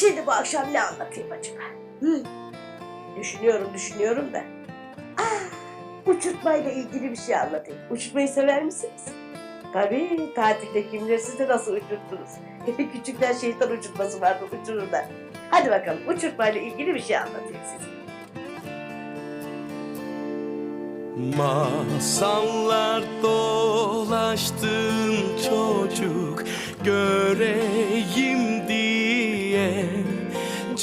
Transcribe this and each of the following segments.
Şimdi bu akşam ne anlatayım acaba? Hı? Düşünüyorum, düşünüyorum da. Ah, uçurtmayla ilgili bir şey anlatayım. Uçurtmayı sever misiniz? Tabii, tatilde kim bilir siz de nasıl uçurttunuz. Küçükler şeytan uçurtması vardı, uçururlar. Hadi bakalım, uçurtmayla ilgili bir şey anlatayım size. Masallar dolaştın çocuk göreyim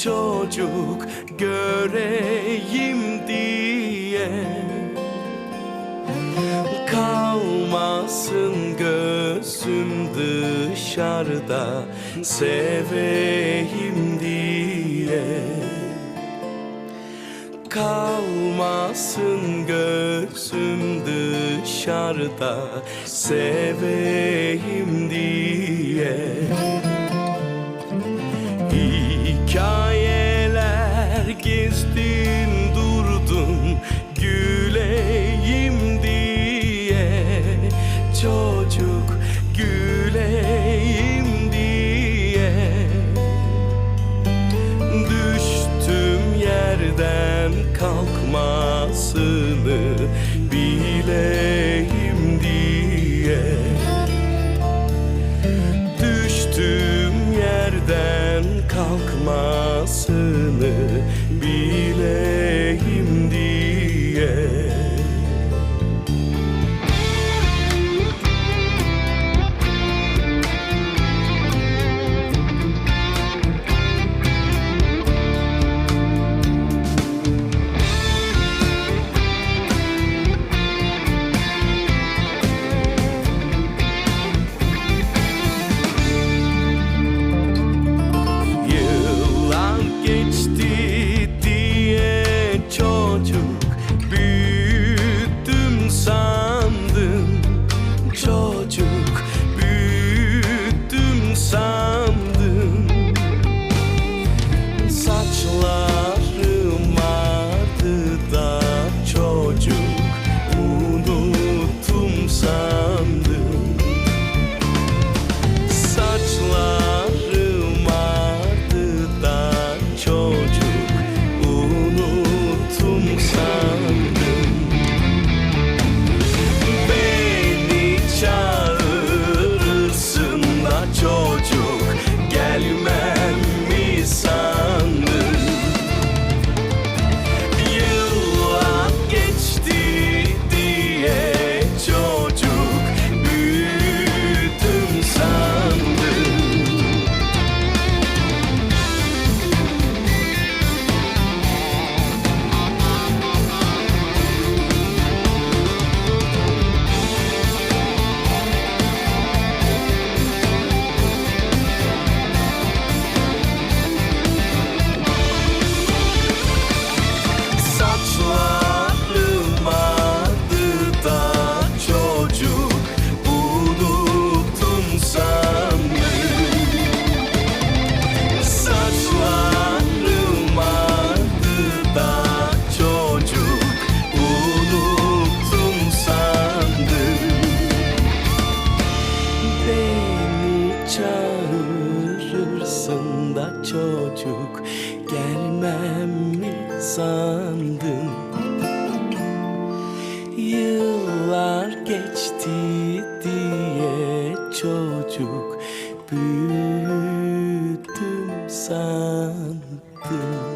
Çocuk göreyim diye. Kalmasın gözüm dışarıda seveyim diye. Kalmasın gözüm dışarıda seveyim diye yerden kalkmasını bileyim diye Çocuk büyüttüm çocuk gelmem mi sandın? Yıllar geçti diye çocuk büyüdüm sandım